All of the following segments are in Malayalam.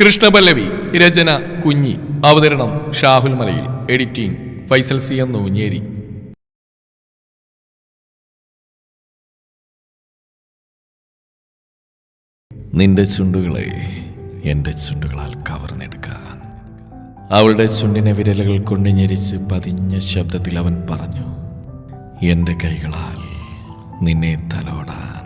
കൃഷ്ണപല്ലവി രചന കുഞ്ഞി. അവതരണം Shahul Malayil. Editing Faisal C M Noonjeri. നിന്റെ ചുണ്ടുകളെ എന്റെ ചുണ്ടുകളാൽ കവർന്നെടുക്കാൻ. അവളുടെ ചുണ്ടിനെ വിരലുകൾ കൊണ്ട് ഞെരിച്ച് പതിഞ്ഞ ശബ്ദത്തിൽ അവൻ പറഞ്ഞു എന്റെ കൈകളാൽ നിന്നെ തലോടാൻ.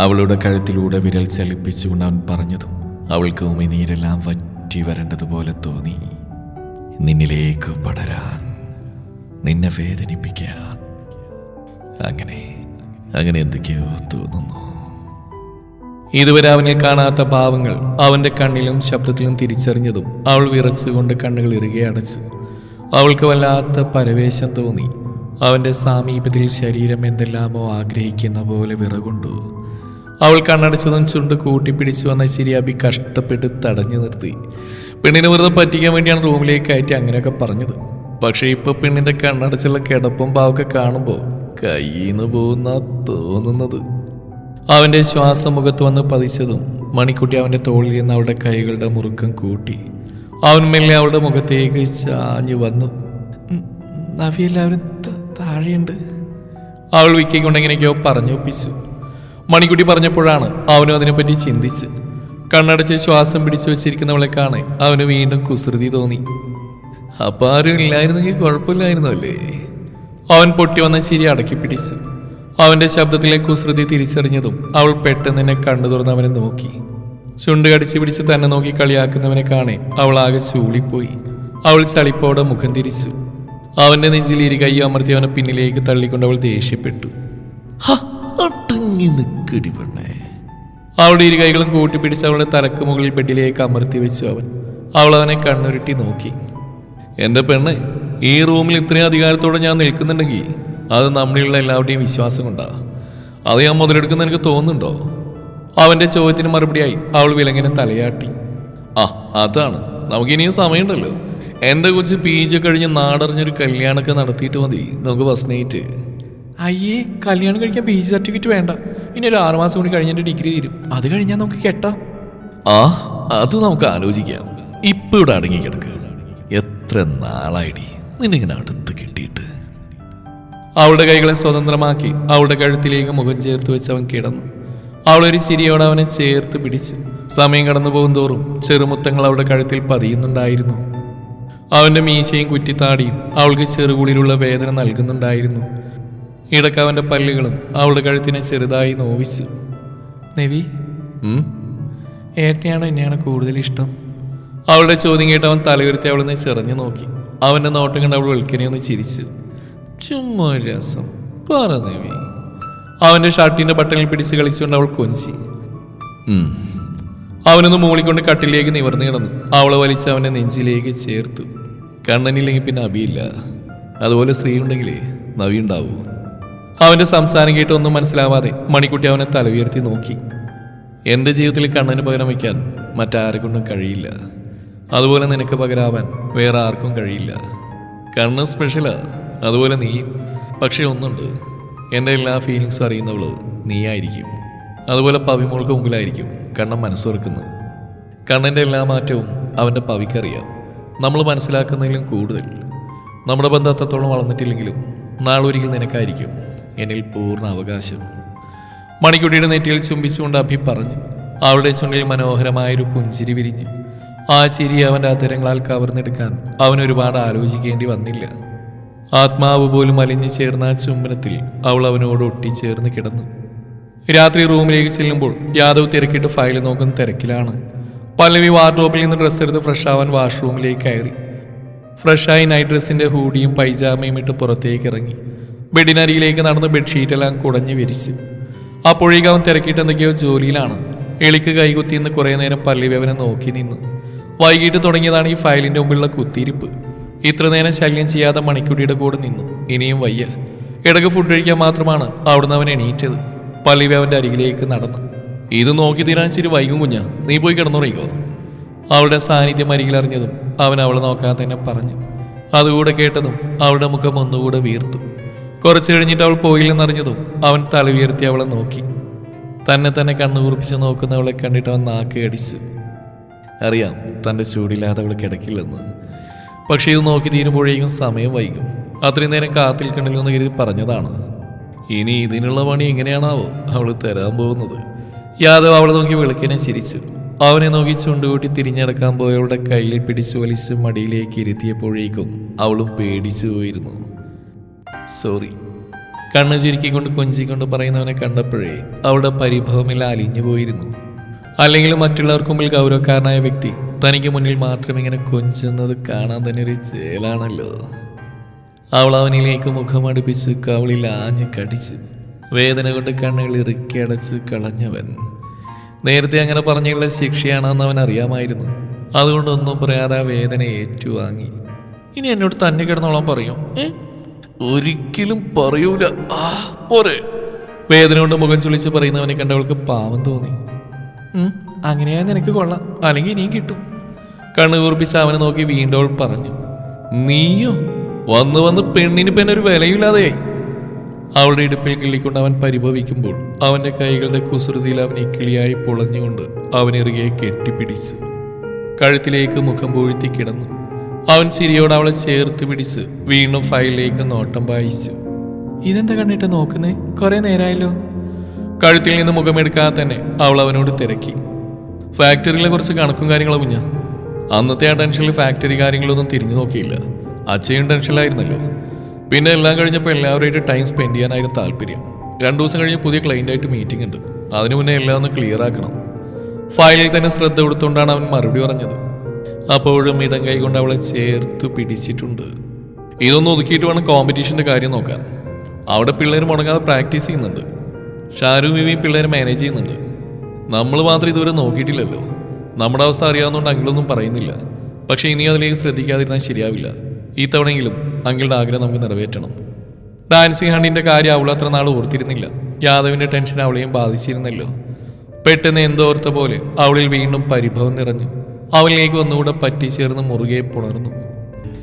അവളുടെ കഴുത്തിലൂടെ വിരൽ ചലിപ്പിച്ചുകൊണ്ട് അവൻ പറഞ്ഞതും അവൾക്ക് ഉമിനീരെല്ലാം വറ്റി വരേണ്ടതുപോലെ തോന്നി. നിന്നിലേക്ക് പടരാൻ നിന്നെ വേദനിപ്പിക്കാൻ. അങ്ങനെ അങ്ങനെ എന്തൊക്കെയോ തോന്നുന്നു. ഇതുവരെ അവനിൽ കാണാത്ത ഭാവങ്ങൾ അവന്റെ കണ്ണിലും ശബ്ദത്തിലും തിരിച്ചറിഞ്ഞതും അവൾ വിറച്ചുകൊണ്ട് കണ്ണുകൾ ഇറുകെ അടച്ചു അവൾക്ക് വല്ലാത്ത പരവേശം തോന്നി. അവന്റെ സാമീപ്യത്തിൽ ശരീരം എന്തെല്ലാമോ ആഗ്രഹിക്കുന്ന പോലെ വിറകൊണ്ടു. അവൾ കണ്ണടച്ചതും ചുണ്ട് കൂട്ടിപ്പിടിച്ചു വന്ന ശരിയാബി കഷ്ടപ്പെട്ട് തടഞ്ഞു നിർത്തി. പെണ്ണിനെ വെറുതെ പറ്റിക്കാൻ വേണ്ടിയാണ് റൂമിലേക്ക് കയറ്റി അങ്ങനെയൊക്കെ പറഞ്ഞത്. പക്ഷേ ഇപ്പൊ പെണ്ണിന്റെ കണ്ണടച്ചുള്ള കിടപ്പും പാവൊക്കെ കാണുമ്പോൾ കയ്യിന്ന് പോകുന്ന തോന്നുന്നത്. അവന്റെ ശ്വാസം മുഖത്ത് വന്ന് പതിച്ചതും മണിക്കുട്ടി അവന്റെ തോളിൽ നിന്ന് അവളുടെ കൈകളുടെ മുറുക്കം കൂട്ടി. അവൻ മെല്ലെ അവളുടെ മുഖത്തേക്ക് ചാഞ്ഞു വന്നു. "ഉം, നവി എല്ലാവരും താഴെയുണ്ട്. അവൾ വിക്കിക്കൊണ്ടെങ്ങനെയൊക്കെയോ പറഞ്ഞു ഒപ്പിച്ചു മണിക്കുട്ടി പറഞ്ഞപ്പോഴാണ് അവനും അതിനെപ്പറ്റി ചിന്തിച്ച്. കണ്ണടച്ച് ശ്വാസം പിടിച്ചു വെച്ചിരിക്കുന്നവളെ കാണെ അവന് വീണ്ടും കുസൃതി തോന്നി. അപ്പൊ ആരും ഇല്ലായിരുന്നെങ്കിൽ കുഴപ്പമില്ലായിരുന്നു അല്ലേ? അവൻ പൊട്ടി വന്ന ചിരി അടക്കി പിടിച്ചു. അവന്റെ ശബ്ദത്തിലെ കുസൃതി തിരിച്ചറിഞ്ഞതും അവൾ പെട്ടെന്ന് എന്നെ കണ്ണു തുറന്ന് അവനെ നോക്കി. ചുണ്ട് കടിച്ചു പിടിച്ച് തന്നെ നോക്കി കളിയാക്കുന്നവനെ കാണെ അവൾ ആകെ ചൂളിപ്പോയി. അവൾ ചളിപ്പോടെ മുഖം തിരിച്ചു. അവന്റെ നെഞ്ചിൽ ഇരു കൈ അമർത്തി അവനെ പിന്നിലേക്ക് തള്ളിക്കൊണ്ട് അവൾ ദേഷ്യപ്പെട്ടു. "ഹ, അടങ്ങി നിക്കടി പെണ്ണേ. അവളുടെ ഇരു കൈകളും കൂട്ടിപ്പിടിച്ച് അവളുടെ തലക്ക് മുകളിൽ ബെഡിലേക്ക് അമർത്തി വെച്ചു അവൻ. അവൾ അവനെ കണ്ണുരുട്ടി നോക്കി. എന്റെ പെണ്ണ് ഈ റൂമിൽ ഇത്രയും അധികാരത്തോടെ ഞാൻ നിൽക്കുന്നുണ്ടെങ്കിൽ അത് നമ്മളിലുള്ള എല്ലാവരുടെയും വിശ്വാസം കൊണ്ടാ അത് ഞാൻ മുതലെടുക്കുന്ന എനിക്ക് തോന്നുന്നുണ്ടോ? അവന്റെ ചോദ്യത്തിന് മറുപടിയായി അവൾ വിലങ്ങനെ തലയാട്ടി. ആ അതാണ്. നമുക്ക് ഇനിയും സമയമുണ്ടല്ലോ. എന്റെ കൊച്ച് പി ജി കഴിഞ്ഞ് നാടറിഞ്ഞൊരു കല്യാണമൊക്കെ നടത്തിയിട്ട് മതി. നമുക്ക് ബസ് അയ്യേ കല്യാണം കഴിക്കാൻ പി ജി സർട്ടിഫിക്കറ്റ് വേണ്ട. ഇനി ഒരു ആറുമാസം കൂടി കഴിഞ്ഞ ഡിഗ്രി തീരും. അത് കഴിഞ്ഞാൽ നമുക്ക് കെട്ടാം. ആ അത് നമുക്ക് ആലോചിക്കാം. ഇപ്പൊ ഇവിടെ അടങ്ങി കിടക്കുക എത്ര നാളായിടി നിന്നിങ്ങനെ അടുത്ത് കിട്ടിയിട്ട്? അവളുടെ കൈകളെ സ്വതന്ത്രമാക്കി. അവളുടെ കഴുത്തിലേക്ക് മുഖം ചേർത്ത് വെച്ച് അവൻ കിടന്നു. അവളൊരു ചിരിയോടെ അവനെ ചേർത്ത് പിടിച്ചു. സമയം കടന്നു പോകും തോറും ചെറുമുത്തങ്ങൾ അവളുടെ കഴുത്തിൽ പതിയുന്നുണ്ടായിരുന്നു. അവന്റെ മീശയും കുറ്റിത്താടിയും അവൾക്ക് ചെറുകുളിലുള്ള വേദന നൽകുന്നുണ്ടായിരുന്നു. ഇടയ്ക്ക് അവന്റെ പല്ലുകളും അവളുടെ കഴുത്തിനെ ചെറുതായി നോവിച്ചു. നെവി? ഏട്ടനെയാണ് എന്നെയാണ് കൂടുതൽ ഇഷ്ടം? അവളുടെ ചോദ്യം കേട്ട് അവൻ തലയുരുത്തി അവളെന്ന് ചെറഞ്ഞു നോക്കി. അവന്റെ നോട്ടം കണ്ട് അവൾ വെളുക്കനെ ഒന്ന് ചിരിച്ചു. ചുമ്മാ രസം. പറ നെവി. അവന്റെ ഷർട്ടിന്റെ ബട്ടണിൽ പിടിച്ച് കളിച്ചുകൊണ്ട് അവൾ കൊഞ്ചി. അവനൊന്ന് മൂളിക്കൊണ്ട് കട്ടിലേക്ക് നിവർന്നു കിടന്നു. അവളെ വലിച്ച് അവന്റെ നെഞ്ചിലേക്ക് ചേർത്തു. കണ്ണനില്ലെങ്കിൽ പിന്നെ അബിയില്ല. അതുപോലെ സ്ത്രീ ഉണ്ടെങ്കിലേ നവി ഉണ്ടാവൂ. അവന്റെ സംസാരം കേട്ടൊന്നും മനസ്സിലാവാതെ മണിക്കുട്ടി അവനെ തല ഉയർത്തി നോക്കി. എന്റെ ജീവിതത്തിൽ കണ്ണന് പകരം വയ്ക്കാൻ മറ്റാരെ കൊണ്ടും കഴിയില്ല. അതുപോലെ നിനക്ക് പകരാവാൻ വേറെ ആർക്കും കഴിയില്ല. കണ്ണ് സ്പെഷ്യലാ അതുപോലെ നീ പക്ഷേ ഒന്നുണ്ട്. എന്റെ എല്ലാ ഫീലിങ്സും അറിയുന്നവൾ നീയായിരിക്കും. അതുപോലെ പവിമോൾക്ക് മുമ്പിലായിരിക്കും കണ്ണൻ മനസ്സുറക്കുന്നത്. കണ്ണന്റെ എല്ലാ മാറ്റവും അവന്റെ പവിക്കറിയാം. നമ്മൾ മനസ്സിലാക്കുന്നതിലും കൂടുതൽ. നമ്മുടെ ബന്ധം അത്രത്തോളം വളർന്നിട്ടില്ലെങ്കിലും നാളൊരിക്കൽ നിനക്കായിരിക്കും. എന്നിൽ പൂർണ അവകാശം മണിക്കുട്ടിയുടെ നെറ്റിയിൽ ചുംബിച്ചുകൊണ്ട് അഭി പറഞ്ഞു അവളുടെ ചുണ്ടിൽ മനോഹരമായൊരു പുഞ്ചിരി വിരിഞ്ഞു. ആ ചിരി അവന്റെ അധരങ്ങളാൽ കവർന്നെടുക്കാൻ അവൻ ഒരുപാട് ആലോചിക്കേണ്ടി വന്നില്ല. ആത്മാവ് പോലും അലിഞ്ഞു ചേർന്ന ആ ചുംബനത്തിൽ അവൾ അവനോട് ഒട്ടിച്ചേർന്ന് കിടന്നു. രാത്രി റൂമിലേക്ക് ചെല്ലുമ്പോൾ യാദവ് തിരക്കിട്ട് ഫയൽ നോക്കുന്ന തിരക്കിലാണ്. പല്ലവി വാർഡ്രോബിൽ നിന്ന് ഡ്രസ്സ് എടുത്ത് ഫ്രഷ് ആവാൻ വാഷ്റൂമിലേക്ക് കയറി. ഫ്രഷായി നൈറ്റ് ഡ്രസ്സിന്റെ ഹൂഡിയും പൈജാമയും ഇട്ട് പുറത്തേക്ക് ഇറങ്ങി. ബെഡിനരിയിലേക്ക് നടന്ന് ബെഡ്ഷീറ്റെല്ലാം കുടഞ്ഞു വിരിച്ച്. അപ്പോഴേക്ക് അവൻ തിരക്കിയിട്ട് എന്തൊക്കെയോ ജോലിയിലാണ്. എളിക്ക് കൈകുത്തി നിന്ന് കുറേ നേരം പള്ളി വേവനെ നോക്കി നിന്നു. വൈകിട്ട് തുടങ്ങിയതാണ് ഈ ഫയലിന്റെ മുമ്പിലുള്ള കുത്തിയിരിപ്പ്. ഇത്ര നേരം ശല്യം ചെയ്യാതെ മണിക്കുട്ടിയുടെ കൂടെ നിന്നു. ഇനിയും വയ്യ. ഇടയ്ക്ക് ഫുഡ് കഴിക്കാൻ മാത്രമാണ് അവിടുന്ന് അവൻ എണീറ്റത്. പള്ളി അവന്റെ അരികിലേക്ക് നടന്നു. ഇത് നോക്കി തീരാൻ ശരി വൈകും കുഞ്ഞ. നീ പോയി കിടന്നുറങ്ങിക്കോ. അവളുടെ സാന്നിധ്യം അരികിലറിഞ്ഞതും അവൻ അവളെ നോക്കാതെ തന്നെ പറഞ്ഞു. അതുകൂടെ കേട്ടതും അവളുടെ മുഖം ഒന്നുകൂടെ വീർത്തു. കുറച്ചു കഴിഞ്ഞിട്ട് അവൾ പോയില്ലെന്നറിഞ്ഞതും അവൻ തല ഉയർത്തി അവളെ നോക്കി. തന്നെ തന്നെ കണ്ണു കുറിപ്പിച്ച് നോക്കുന്നവളെ കണ്ടിട്ട് അവൻ നാക്ക് അടിച്ചു അറിയാം തന്റെ ചൂടില്ലാതെ അവൾ കിടക്കില്ലെന്ന്. പക്ഷേ ഇത് നോക്കി തീരുമ്പോഴേക്കും സമയം വൈകും. അത്രയും നേരം കാത്തിൽക്കണില്ലോ എന്ന് കരുതി പറഞ്ഞതാണ്. ഇനി ഇതിനുള്ള പണി എങ്ങനെയാണാവോ അവൾ തരാൻ പോകുന്നത്. യാദവ് അവളെ നോക്കി വിളിക്കനെ ചിരിച്ചു. അവനെ നോക്കി ചുണ്ടുകൂട്ടി തിരിഞ്ഞടക്കാൻ പോയവളുടെ കയ്യിൽ പിടിച്ചു വലിച്ച് മടിയിലേക്ക് ഇരുത്തിയപ്പോഴേക്കും അവളും പേടിച്ചു പോയിരുന്നു. സോറി. കണ്ണു ചുരുക്കിക്കൊണ്ട് കൊഞ്ചിക്കൊണ്ട് പറയുന്നവനെ കണ്ടപ്പോഴേ അവളുടെ പരിഭവമിൽ അലിഞ്ഞു പോയിരുന്നു. അല്ലെങ്കിൽ മറ്റുള്ളവർക്ക് മുമ്പിൽ ഗൗരവക്കാരനായ വ്യക്തി തനിക്ക് മുന്നിൽ മാത്രം ഇങ്ങനെ കൊഞ്ചുന്നത് കാണാൻ തന്നെ ഒരു ചേലാണല്ലോ. അവൾ അവനിലേക്ക് മുഖമടുപ്പിച്ച് കവളിൽ ആഞ്ഞു കടിച്ച് വേദന കൊണ്ട് കണ്ണുകൾ ഇറുക്കി അടച്ച് കളഞ്ഞവൻ. നേരത്തെ അങ്ങനെ പറഞ്ഞുള്ള ശിക്ഷയാണെന്ന് അവൻ അറിയാമായിരുന്നു. അതുകൊണ്ടൊന്നും പറയാതെ ആ വേദന ഏറ്റുവാങ്ങി. ഇനി എന്നോട് തന്നെ കിടന്നോളാൻ പറയും. ഏ? ഒരിക്കലും പറയൂല. ആ പോരെ. വേദന കൊണ്ട് മുഖം ചുളിച്ച് പറയുന്നവനെ കണ്ടവൾക്ക് പാവം തോന്നി. അങ്ങനെയാ നിനക്ക് കൊള്ളാം. അല്ലെങ്കിൽ ഇനിയും കിട്ടും. കണ്ണു കൂർപ്പിച്ച് അവനെ നോക്കി വീണ്ടും അവൾ പറഞ്ഞു. നീയോ? വന്ന് വന്ന് പെണ്ണിന് പിന്നെ ഒരു വിലയില്ലാതെയായി. അവളുടെ ഇടുപ്പിൽ കിള്ളിക്കൊണ്ട് അവൻ പരിഭവിക്കുമ്പോൾ അവന്റെ കൈകളുടെ കുസൃതിയിൽ അവനെ കിളിയായി പൊളഞ്ഞുകൊണ്ട് അവനിറുകെ കെട്ടിപ്പിടിച്ചു. കഴുത്തിലേക്ക് മുഖം പൂഴ്ത്തി കിടന്നു. അവൻ ചിരിയോട് അവളെ ചേർത്ത് പിടിച്ച് വീണ്ടും ഫയലിലേക്ക് നോട്ടം വായിച്ചു ഇതെന്താ കണ്ടിട്ട് നോക്കുന്നേ? കുറെ നേരമായല്ലോ കഴുത്തിൽ നിന്ന് മുഖമെടുക്കാതെ തന്നെ അവൾ അവനോട് തിരക്കി. ഫാക്ടറിയിലെ കുറച്ച് കണക്കും കാര്യങ്ങളും കുഞ്ഞ. അന്നത്തെ ആ ടെൻഷനിൽ ഫാക്ടറി കാര്യങ്ങളൊന്നും തിരിഞ്ഞു നോക്കിയില്ല. അച്ഛയും ടെൻഷനിലായിരുന്നല്ലോ. പിന്നെ എല്ലാം കഴിഞ്ഞപ്പോൾ എല്ലാവരുമായിട്ട് ടൈം സ്പെൻഡ് ചെയ്യാനായിരുന്നു താല്പര്യം. രണ്ടു ദിവസം കഴിഞ്ഞ് പുതിയ ആയിട്ട് മീറ്റിംഗ് ഉണ്ട്. അതിനു മുന്നേ എല്ലാം ഒന്ന് ക്ലിയർ ആക്കണം. ഫയലിൽ തന്നെ ശ്രദ്ധ കൊടുത്തുകൊണ്ടാണ് അവൻ മറുപടി പറഞ്ഞത്. അപ്പോഴും ഇടം കൈ കൊണ്ട് അവളെ ചേർത്ത് പിടിച്ചിട്ടുണ്ട്. ഇതൊന്ന് ഒതുക്കിയിട്ട് വേണം കോമ്പറ്റീഷന്റെ കാര്യം നോക്കാൻ. അവിടെ പിള്ളേർ മുടങ്ങാതെ പ്രാക്ടീസ് ചെയ്യുന്നുണ്ട്. ഷാരു വിവി പിള്ളേർ മാനേജ് ചെയ്യുന്നുണ്ട്. നമ്മൾ മാത്രം ഇതുവരെ നോക്കിയിട്ടില്ലല്ലോ. നമ്മുടെ അവസ്ഥ അറിയാവുന്നതുകൊണ്ട് അങ്കിളൊന്നും പറയുന്നില്ല. പക്ഷേ ഇനി അതിലേക്ക് ശ്രദ്ധിക്കാതിരുന്നാൽ ശരിയാവില്ല. ഈ തവണയെങ്കിലും അങ്കിളുടെ ആഗ്രഹം നമുക്ക് നിറവേറ്റണം. ഡാൻസിങ് ഹണ്ടിന്റെ കാര്യം അവൾ അത്ര നാൾ ഓർത്തിരുന്നില്ല. യാദവിന്റെ ടെൻഷൻ അവളെയും ബാധിച്ചിരുന്നല്ലോ. പെട്ടെന്ന് എന്തോർത്ത പോലെ അവളിൽ വീണ്ടും പരിഭവം നിറഞ്ഞു. അവളിലേക്ക് ഒന്നുകൂടെ പറ്റിച്ചേർന്ന് മുറുകെ പുണർന്നു.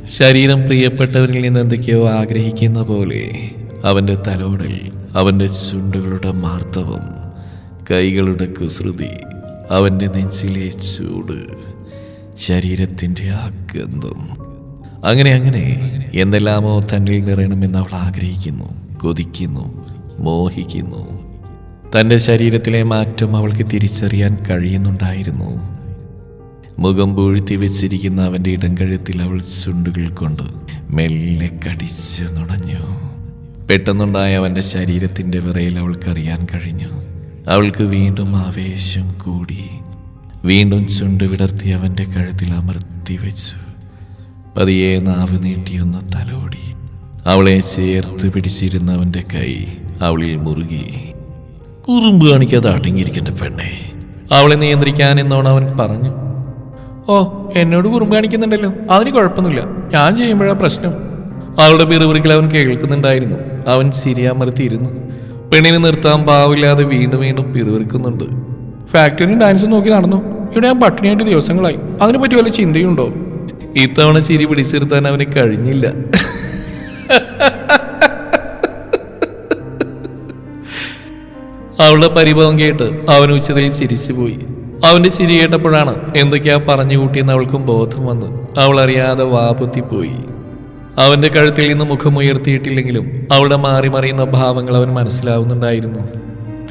ശരീരം പ്രിയപ്പെട്ടവരിൽ നിന്ന് എന്തൊക്കെയോ ആഗ്രഹിക്കുന്ന പോലെ അവന്റെ തലോടൽ അവന്റെ ചുണ്ടുകളുടെ മാർത്തവം കൈകളുടെ കുസൃതി അവന്റെ നെഞ്ചിലെ ചൂട് ശരീരത്തിന്റെ ആ ഗന്ധം. അങ്ങനെ അങ്ങനെ എന്തെല്ലാമോ തന്നിൽ നിറയണമെന്ന് അവൾ ആഗ്രഹിക്കുന്നു കൊതിക്കുന്നു മോഹിക്കുന്നു. തന്റെ ശരീരത്തിലെ മാറ്റം അവൾക്ക് തിരിച്ചറിയാൻ കഴിയുന്നുണ്ടായിരുന്നു. മുഖം പൂഴ്ത്തി വെച്ചിരിക്കുന്ന അവന്റെ ഇടംകഴുത്തിൽ അവൾ ചുണ്ടുകൾ കൊണ്ട് മെല്ലെ കടിച്ചു നുണഞ്ഞു. പെട്ടെന്നുണ്ടായ അവന്റെ ശരീരത്തിന്റെ വിറയിൽ അവൾക്കറിയാൻ കഴിഞ്ഞു. അവൾക്ക് വീണ്ടും ആവേശം കൂടി. വീണ്ടും ചുണ്ട് വിടർത്തി അവന്റെ കഴുത്തിൽ അമർത്തി വെച്ചു. പതിയെ നാവ് നീട്ടിയൊന്ന് തലോടി. അവളെ ചേർത്ത് പിടിച്ചിരുന്ന അവന്റെ കൈ അവളിൽ മുറുകി. കുറുമ്പ് കാണിക്കാതെ അടങ്ങിയിരിക്കേണ്ട പെണ്ണെ. അവളെ നിയന്ത്രിക്കാൻ എന്നോണം അവൻ പറഞ്ഞു. ഓ എന്നോട് കുറുമ്പ് കാണിക്കുന്നുണ്ടല്ലോ. അതിന് കുഴപ്പമൊന്നുമില്ല. ഞാൻ ചെയ്യുമ്പോഴാ പ്രശ്നം. അവളുടെ പിറുപിറുക്കിൽ അവൻ കേൾക്കുന്നുണ്ടായിരുന്നു. അവൻ ശരിയാമർത്തിയിരുന്നു പെണ്ണിനെ നിർത്താൻ പാവില്ലാതെ വീണ്ടും വീണ്ടും പിറുപിറുക്കുന്നുണ്ട്. ഫാക്ടറിയും ഡാൻസും നോക്കി നടന്നു. ഇവിടെ ഞാൻ പട്ടിണിയായിട്ട് ദിവസങ്ങളായി. അതിനെ അതിനെപ്പറ്റി വല്ല ചിന്തയുണ്ടോ? ഇത്തവണ ചിരി പിടിച്ചിരുത്താൻ അവന് കഴിഞ്ഞില്ല. അവളുടെ പരിഭവം കേട്ട് അവൻ ഉച്ചതിൽ ചിരിച്ചുപോയി. അവന്റെ ചിരി കേട്ടപ്പോഴാണ് എന്തൊക്കെയാ പറഞ്ഞു കൂട്ടിയെന്ന് അവൾക്കും ബോധം വന്ന് അവൾ അറിയാതെ വാപുത്തിപ്പോയി അവന്റെ കഴുത്തിൽ നിന്ന് മുഖമുയർത്തിയിട്ടില്ലെങ്കിലും അവളുടെ മാറി മറിയുന്ന ഭാവങ്ങൾ അവൻ മനസ്സിലാവുന്നുണ്ടായിരുന്നു.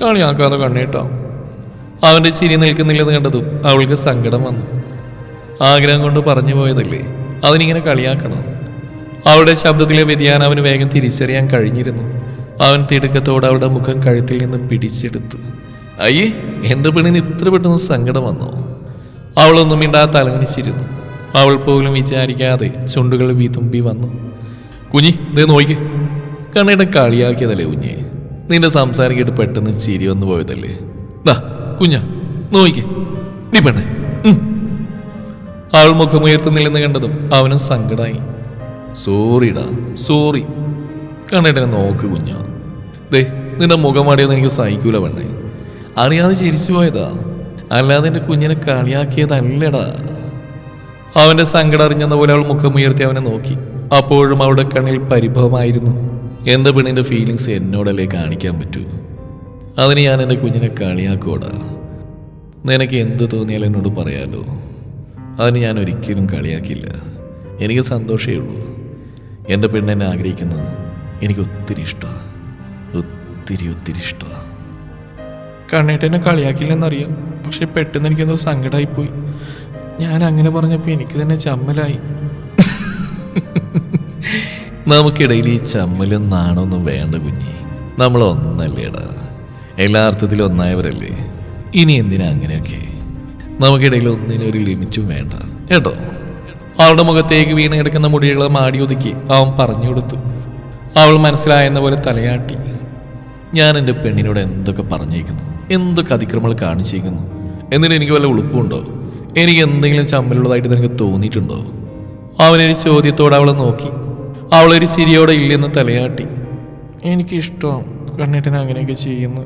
കാണിയാക്കാതെ കണ്ണേട്ടോ. അവന്റെ ചിരി നിൽക്കുന്നില്ലെന്ന് കണ്ടതും അവൾക്ക് സങ്കടം വന്നു. ആഗ്രഹം കൊണ്ട് പറഞ്ഞു പോയതല്ലേ? അവനിങ്ങനെ കളിയാക്കണം? അവളുടെ ശബ്ദത്തിലെ വ്യതിയാനം അവന് വേഗം തിരിച്ചറിയാൻ കഴിഞ്ഞിരുന്നു. അവൻ തിടുക്കത്തോടെ അവളുടെ മുഖം കഴുത്തിൽ നിന്ന് പിടിച്ചെടുത്തു. അയ്യേ എന്റെ പെണ്ണിന് ഇത്ര പെട്ടെന്ന് സങ്കടം വന്നു? അവളൊന്നും മിണ്ടാത്ത തലങ്ങനിച്ചിരുന്നു അവൾ പോലും വിചാരിക്കാതെ ചുണ്ടുകൾ വിതുമ്പി വന്നു. കുഞ്ഞി ഇതേ നോക്കി. കണ്ണേട്ടൻ കളിയാക്കിയതല്ലേ കുഞ്ഞെ? നിന്റെ സംസാരം കേട്ട് പെട്ടെന്ന് ചിരി വന്നു പോയതല്ലേ? ദാ കുഞ്ഞ നോക്കേ. നീ പെണ്ണെ. അവൾ മുഖമുയർത്തുന്നില്ലെന്ന് കണ്ടതും അവനും സങ്കടായി. സോറിടാ സോറി. കണ്ണേട്ടനെ നോക്ക് കുഞ്ഞ. ദേ നിന്റെ മുഖം മുഖമാടിയെന്ന് എനിക്ക് സഹിക്കൂല പെണ്ണെ. അറിയാതെ ചിരിച്ചു പോയതാ. അല്ലാതെ എന്റെ കുഞ്ഞിനെ കളിയാക്കിയതല്ലടാ. അവന്റെ സങ്കടം അറിഞ്ഞെന്ന പോലെ അവൾ മുഖമുയർത്തി അവനെ നോക്കി. അപ്പോഴും അവളുടെ കണ്ണിൽ പരിഭവമായിരുന്നു. എന്റെ പെണ്ണിന്റെ ഫീലിങ്സ് എന്നോടല്ലേ കാണിക്കാൻ പറ്റൂ? അതിന് ഞാൻ എന്റെ കുഞ്ഞിനെ കളിയാക്കോടാ നിനക്ക് എന്ത് തോന്നിയാലും എന്നോട് പറയാലോ. അതിന് ഞാൻ ഒരിക്കലും കളിയാക്കില്ല. എനിക്ക് സന്തോഷമേ ഉള്ളൂ. എന്റെ പെണ്ണെന്നെ ആഗ്രഹിക്കുന്നത് എനിക്ക് ഒത്തിരി ഇഷ്ടമാണ് ഒത്തിരി ഒത്തിരി ഇഷ്ടമാണ് കണ്ണേട്ടെന്നെ കളിയാക്കില്ലെന്നറിയാം. പക്ഷെ പെട്ടെന്ന് എനിക്കെന്തോ സങ്കടമായിപ്പോയി ഞാൻ അങ്ങനെ പറഞ്ഞപ്പോൾ എനിക്ക് തന്നെ ചമ്മലായി. നമുക്കിടയിൽ ഈ ചമ്മലും നാണൊന്നും വേണ്ട കുഞ്ഞി. നമ്മൾ ഒന്നല്ലേടാ എല്ലാ അർത്ഥത്തിലും ഒന്നായവരല്ലേ. ഇനി എന്തിനാ അങ്ങനെയൊക്കെ? നമുക്കിടയിൽ ഒന്നിനും ഒരു ലിമിറ്റും വേണ്ട. കേട്ടോ? അവളുടെ മുഖത്തേക്ക് വീണ് കിടക്കുന്ന മുടികളെ മാടി ഒതുക്കി അവൻ പറഞ്ഞു കൊടുത്തു. അവൾ മനസ്സിലായെന്ന പോലെ തലയാട്ടി. ഞാൻ എന്റെ പെണ്ണിനോട് എന്തൊക്കെ പറഞ്ഞേക്കുന്നു? എന്തൊക്കെ അതിക്രമങ്ങൾ കാണിച്ചിരിക്കുന്നു? എന്നിട്ട് എനിക്ക് വല്ല ഉളുപ്പുണ്ടോ? എനിക്ക് എന്തെങ്കിലും ചമ്മലുള്ളതായിട്ട് നിനക്ക് തോന്നിയിട്ടുണ്ടോ? അവനൊരു ചോദ്യത്തോടെ അവളെ നോക്കി. അവളൊരു ചിരിയോടെ ഇല്ലെന്ന് തലയാട്ടി. എനിക്കിഷ്ടം കണ്ണിട്ടിന് അങ്ങനെയൊക്കെ ചെയ്യുന്നു.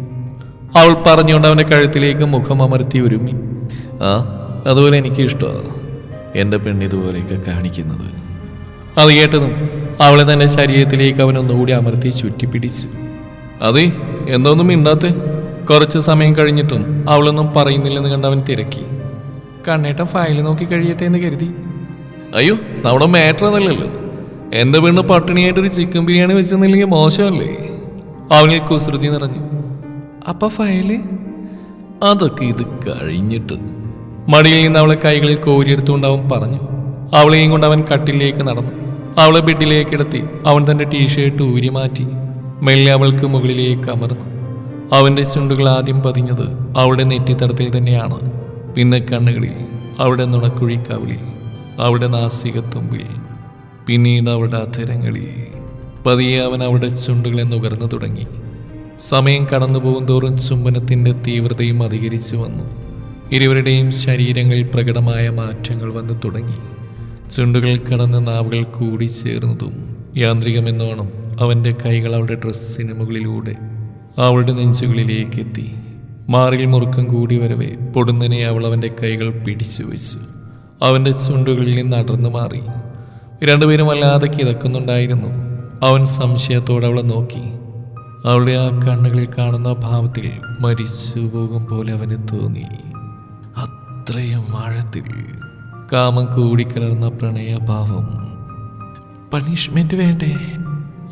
അവൾ പറഞ്ഞുകൊണ്ട് അവന്റെ കഴുത്തിലേക്ക് മുഖം അമർത്തി ഒരുമി. ആ അതുപോലെ എനിക്ക് ഇഷ്ടമാണ് എന്റെ പെണ്ണ് ഇതുപോലെയൊക്കെ കാണിക്കുന്നത്. അത് കേട്ടതും അവളെ തന്നെ ശരീരത്തിലേക്ക് അവനൊന്നുകൂടി അമർത്തി ചുറ്റിപ്പിടിച്ചു. അതെ എന്തോന്നും മിണ്ടാത്തെ? കുറച്ച് സമയം കഴിഞ്ഞിട്ടും അവളൊന്നും പറയുന്നില്ലെന്ന് കണ്ട് അവൻ തിരക്കി. കണ്ണേട്ട ഫയൽ നോക്കി കഴിയട്ടെ എന്ന് കരുതി. അയ്യോ നമ്മുടെ മാറ്റർ എന്റെ പെണ്ണ് പട്ടിണിയായിട്ടൊരു ചിക്കൻ ബിരിയാണി വെച്ചെന്നില്ലെങ്കിൽ മോശമല്ലേ? അവനിൽ കുസൃതി നിറഞ്ഞു. അപ്പൊ ഫയൽ അതൊക്കെ ഇത് കഴിഞ്ഞിട്ട്. മടിയിൽ നിന്ന് അവളെ കൈകളിൽ കോരിയെടുത്തുകൊണ്ട് അവൻ പറഞ്ഞു. അവളെയും കൊണ്ട് അവൻ കട്ടിലേക്ക് നടന്നു. അവളെ ബെഡിലേക്ക് കിടത്തി അവൻ തന്റെ ടീഷർട്ട് ഊരി മാറ്റി മെല്ലെ അവൾക്ക് മുകളിലേക്ക് അമർന്നു. അവന്റെ ചുണ്ടുകൾ ആദ്യം പതിഞ്ഞത് അവളുടെ നെറ്റിത്തടത്തിൽ തന്നെയാണ്. പിന്നെ കണ്ണുകളിൽ അവളുടെ നുണക്കുഴിക്കവിളിൽ അവളുടെ നാസികത്തുമ്പിൽ പിന്നീട് അവളുടെ അധരങ്ങളിൽ. പതിയെ അവൻ അവളുടെ ചുണ്ടുകളെ നുകർന്നു തുടങ്ങി. സമയം കടന്നു പോകുന്തോറും ചുംബനത്തിന്റെ തീവ്രതയും അധികരിച്ചു വന്നു. ഇരുവരുടെയും ശരീരങ്ങളിൽ പ്രകടമായ മാറ്റങ്ങൾ വന്നു തുടങ്ങി. ചുണ്ടുകൾ കടന്ന് നാവുകൾ കൂടി ചേർന്നതും യാന്ത്രികമെന്നോണം അവന്റെ കൈകൾ അവളുടെ ഡ്രസ്സിന് മുകളിലൂടെ അവളുടെ നെഞ്ചുകളിലേക്ക് എത്തി. മാറിൽ മുറുക്കം കൂടി വരവേ പൊടുന്നനെ അവൾ അവന്റെ കൈകൾ പിടിച്ചു വെച്ചു. അവന്റെ ചുണ്ടുകളിൽ നിന്ന് അടർന്നു മാറി. രണ്ടുപേരും വല്ലാതെ കിതക്കുന്നുണ്ടായിരുന്നു. അവൻ സംശയത്തോടെ അവളെ നോക്കി. അവളുടെ ആ കണ്ണുകളിൽ കാണുന്ന ഭാവത്തിൽ മരിച്ചു പോകും പോലെ അവന് തോന്നി. അത്രയും ആഴത്തിൽ കാമം കൂടിക്കലർന്ന പ്രണയഭാവം. പണിഷ്മെന്റ് വേണ്ടേ?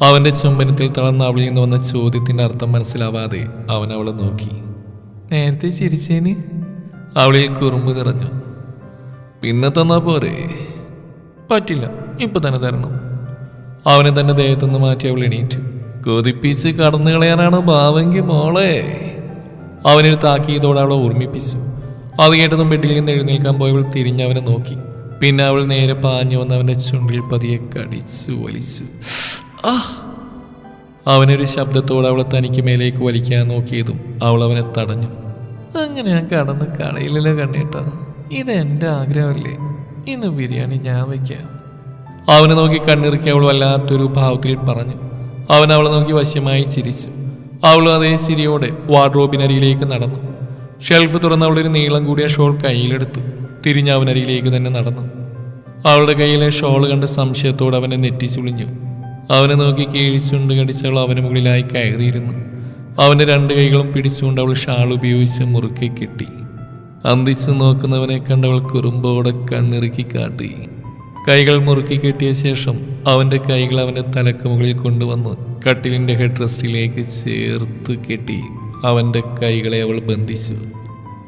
അവന്റെ ചുംബനത്തിൽ തളർന്ന അവളിൽ നിന്ന് വന്ന ചോദ്യത്തിന്റെ അർത്ഥം മനസ്സിലാവാതെ അവൻ അവളെ നോക്കി. നേരത്തെ ചിരിച്ചേന്? അവളിൽ കുറുമ്പ് നിറഞ്ഞു. പിന്നെ തന്നാ പോരെ? പറ്റില്ല ഇപ്പൊ തന്നെ തരണം. അവനെ തന്നെ ദേഹത്തുനിന്ന് മാറ്റി അവൾ എണീറ്റു. കൊതിപ്പിച്ച് കടന്നു കളയാനാണ് ഭാവെങ്കിൽ മോളെ. അവനൊരു താക്കിയതോടെ അവളെ ഓർമ്മിപ്പിച്ചു. അത് കേട്ടതും ബെഡിൽ നിന്ന് എഴുന്നേൽക്കാൻ പോയവൾ തിരിഞ്ഞ് അവനെ നോക്കി. പിന്നെ അവൾ നേരെ പാഞ്ഞു വന്ന് അവന്റെ ചുണ്ടിൽ പതിയെ കടിച്ചു വലിച്ചു. അവനൊരു ശബ്ദത്തോടെ അവളെ തനിക്ക് മേലേക്ക് വലിക്കാൻ നോക്കിയതും അവൾ അവനെ തടഞ്ഞു. അങ്ങനെ ഞാൻ കടന്ന് കളയില്ലല്ലോ കണ്ണീട്ടാ. ഇത് എന്റെ ആഗ്രഹമല്ലേ? ഇന്ന് ബിരിയാണി ഞാൻ വയ്ക്കാം അവനെ നോക്കി കണ്ണിറുക്കി അവൾ വല്ലാത്തൊരു ഭാവത്തിൽ പറഞ്ഞു. അവൻ അവളെ നോക്കി വശ്യമായി ചിരിച്ചു. അവൾ അതേ ചിരിയോടെ വാർഡ്രോബിനരിയിലേക്ക് നടന്നു. ഷെൽഫ് തുറന്ന് അവളൊരു നീളം കൂടിയ ഷോൾ കയ്യിലെടുത്തു. തിരിഞ്ഞ് അവനരിയിലേക്ക് തന്നെ നടന്നു. അവളുടെ കയ്യിലെ ഷോൾ കണ്ട് സംശയത്തോടെ അവനെ നെറ്റി ചുളിഞ്ഞു അവനെ നോക്കി കീഴിച്ചുണ്ട് കടിച്ചവൾ അവന് മുകളിലായി കയറിയിരുന്നു. അവന്റെ രണ്ട് കൈകളും പിടിച്ചുകൊണ്ട് അവൾ ഷാൾ ഉപയോഗിച്ച് മുറുക്കി കിട്ടി. അന്തിച്ച് നോക്കുന്നവനെ കണ്ടവൾ കുറുമ്പോടെ കണ്ണിറുക്കി കാട്ടി. കൈകൾ മുറുക്കി കെട്ടിയ ശേഷം അവന്റെ കൈകൾ അവന്റെ തലക്ക് മുകളിൽ കൊണ്ടുവന്ന് കട്ടിലിന്റെ ഹെഡ് റെസ്റ്റിലേക്ക് ചേർത്ത് കെട്ടി അവന്റെ കൈകളെ അവൾ ബന്ധിച്ചു.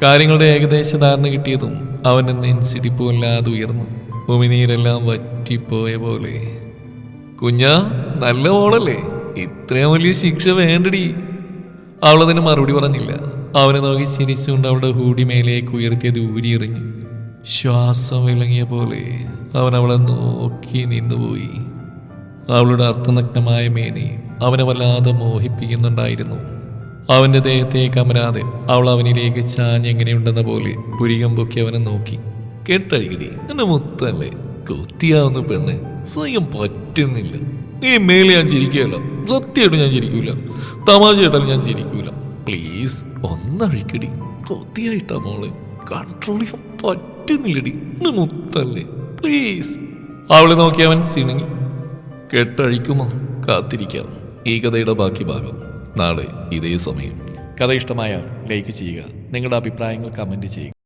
കാര്യങ്ങളുടെ ഏകദേശ ധാരണ കിട്ടിയതും അവന്റെ നെഞ്ചിടിപ്പുമില്ലാതെ ഉയർന്നു. ഭൂമിനീരെല്ലാം വറ്റിപ്പോയ പോലെ. കുഞ്ഞാ നല്ല ഓളല്ലേ ഇത്രയും വലിയ ശിക്ഷ വേണ്ടടി. അവളതിന് മറുപടി പറഞ്ഞില്ല. അവനെ നോക്കി ചിരിച്ചുകൊണ്ട് അവളുടെ ഹൂടി മേലേക്ക് ഉയർത്തിയത് ഊരിയെറിഞ്ഞു. ശ്വാസം വിളങ്ങിയ പോലെ അവൻ അവളെ നോക്കി നിന്നുപോയി. അവളുടെ അർത്ഥനഗ്നമായ മേനി അവനെ വല്ലാതെ മോഹിപ്പിക്കുന്നുണ്ടായിരുന്നു. അവന്റെ ദേഹത്തെ കമരാതെ അവൾ അവനിലേക്ക് ചാഞ്ഞെങ്ങനെയുണ്ടെന്ന പോലെ പുരികം പൊക്കി അവനെ നോക്കി. കെട്ടഴിക്കടി എന്നെ മുത്തല്ലേ? കൊത്തിയാവുന്ന പെണ്ണ്. സ്വയം പറ്റുന്നില്ല. ഈ മേലെ ഞാൻ ചിരിക്കുകയല്ല. സത്യമായിട്ട് ഞാൻ ചിരിക്കൂല. തമാശ കേട്ടാലും ഞാൻ ചിരിക്കൂല. പ്ലീസ് ഒന്നഴിക്കടി. കൊത്തിയായിട്ടാ മോൾ. കൺട്രോൾ ചെയ്യാൻ പറ്റുന്നില്ലടി. മുത്തല്ലേ. പ്ലീസ്. അവളെ നോക്കി അവൻ സിണങ്ങി. കെട്ടഴിക്കുമോ? കാത്തിരിക്കാം. ഈ കഥയുടെ ബാക്കി ഭാഗം നാളെ ഇതേ സമയം. കഥ ഇഷ്ടമായാൽ ലൈക്ക് ചെയ്യുക. നിങ്ങളുടെ അഭിപ്രായങ്ങൾ കമന്റ് ചെയ്യുക.